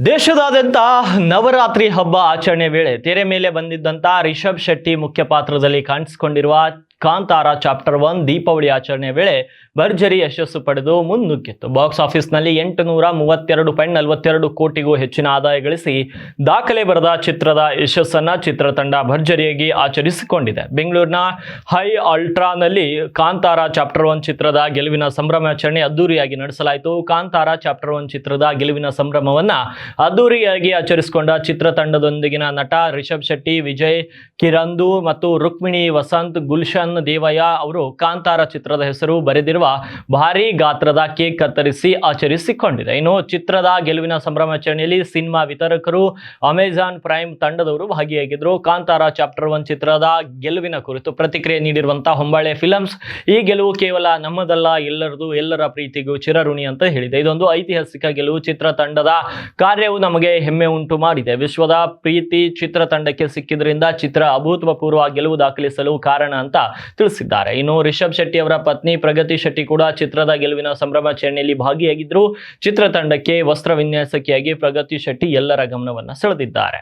ದೇಶದಾದ್ಯಂತ ನವರಾತ್ರಿ ಹಬ್ಬ ಆಚರಣೆ ವೇಳೆ ತೆರೆ ಮೇಲೆ ಬಂದಿದ್ದಂತ ರಿಷಬ್ ಶೆಟ್ಟಿ ಮುಖ್ಯ ಪಾತ್ರದಲ್ಲಿ ಕಾಣಿಸಿಕೊಂಡಿರುವ ಕಾಂತಾರ ಚಾಪ್ಟರ್ ಒನ್ ದೀಪಾವಳಿ ಆಚರಣೆ ವೇಳೆ ಭರ್ಜರಿ ಯಶಸ್ಸು ಪಡೆದು ಮುನ್ನುಗ್ಗಿತ್ತು. ಬಾಕ್ಸ್ ಆಫೀಸ್ನಲ್ಲಿ ಎಂಟು ನೂರ ಮೂವತ್ತೆರಡು ಪಾಯಿಂಟ್ ನಲವತ್ತೆರಡು ಕೋಟಿಗೂ ಹೆಚ್ಚಿನ ಆದಾಯ ಗಳಿಸಿ ದಾಖಲೆ ಬರೆದ ಚಿತ್ರದ ಯಶಸ್ಸನ್ನು ಚಿತ್ರತಂಡ ಭರ್ಜರಿಯಾಗಿ ಆಚರಿಸಿಕೊಂಡಿದೆ. ಬೆಂಗಳೂರಿನ ಹೈ ಅಲ್ಟ್ರಾನಲ್ಲಿ ಕಾಂತಾರ ಚಾಪ್ಟರ್ ಒನ್ ಚಿತ್ರದ ಗೆಲುವಿನ ಸಂಭ್ರಮಾಚರಣೆ ಅದ್ದೂರಿಯಾಗಿ ನಡೆಸಲಾಯಿತು. ಕಾಂತಾರ ಚಾಪ್ಟರ್ ಒನ್ ಚಿತ್ರದ ಗೆಲುವಿನ ಸಂಭ್ರಮವನ್ನು ಅದ್ದೂರಿಯಾಗಿ ಆಚರಿಸಿಕೊಂಡ ಚಿತ್ರತಂಡದೊಂದಿಗಿನ ನಟ ರಿಷಬ್ ಶೆಟ್ಟಿ, ವಿಜಯ್ ಕಿರಂದು ಮತ್ತು ರುಕ್ಮಿಣಿ ವಸಂತ್ ಗುಲ್ಶನ್ ದೇವಯ್ಯ ಅವರು ಕಾಂತಾರ ಚಿತ್ರದ ಹೆಸರು ಬರೆದಿರುವ ಭಾರೀ ಗಾತ್ರದ ಕೇಕ್ ಕತ್ತರಿಸಿ ಆಚರಿಸಿಕೊಂಡಿದೆ. ಇನ್ನು ಚಿತ್ರದ ಗೆಲುವಿನ ಸಂಭ್ರಮಾಚರಣೆಯಲ್ಲಿ ಸಿನಿಮಾ ವಿತರಕರು ಅಮೆಜಾನ್ ಪ್ರೈಮ್ ತಂಡದವರು ಭಾಗಿಯಾಗಿದ್ದರು. ಕಾಂತಾರ ಚಾಪ್ಟರ್ ಒನ್ ಚಿತ್ರದ ಗೆಲುವಿನ ಕುರಿತು ಪ್ರತಿಕ್ರಿಯೆ ನೀಡಿರುವಂತಹ ಹೊಂಬಾಳೆ ಫಿಲಮ್ಸ್, ಈ ಗೆಲುವು ಕೇವಲ ನಮ್ಮದಲ್ಲ, ಎಲ್ಲರದು, ಎಲ್ಲರ ಪ್ರೀತಿಗೂ ಚಿರಋಣಿ ಅಂತ ಹೇಳಿದೆ. ಇದೊಂದು ಐತಿಹಾಸಿಕ ಗೆಲುವು. ಚಿತ್ರತಂಡದ ಕಾರ್ಯವು ನಮಗೆ ಹೆಮ್ಮೆ ಉಂಟು ಮಾಡಿದೆ. ವಿಶ್ವದ ಪ್ರೀತಿ ಚಿತ್ರತಂಡಕ್ಕೆ ಸಿಕ್ಕಿದ್ರಿಂದ ಚಿತ್ರ ಅಭೂತಪೂರ್ವ ಗೆಲುವು ದಾಖಲಿಸಲು ಕಾರಣ ಅಂತ ತಿಳಿಸಿದ್ದಾರೆ. ಇನ್ನು ರಿಷಬ್ ಶೆಟ್ಟಿ ಅವರ ಪತ್ನಿ ಪ್ರಗತಿ ಶೆಟ್ಟಿ ಕೂಡ ಚಿತ್ರದ ಗೆಲುವಿನ ಸಂಭ್ರಮಾಚರಣೆಯಲ್ಲಿ ಭಾಗಿಯಾಗಿದ್ರು. ಚಿತ್ರತಂಡಕ್ಕೆ ವಸ್ತ್ರ ವಿನ್ಯಾಸಕಿಯಾಗಿ ಪ್ರಗತಿ ಶೆಟ್ಟಿ ಎಲ್ಲರ ಗಮನವನ್ನ ಸೆಳೆದಿದ್ದಾರೆ.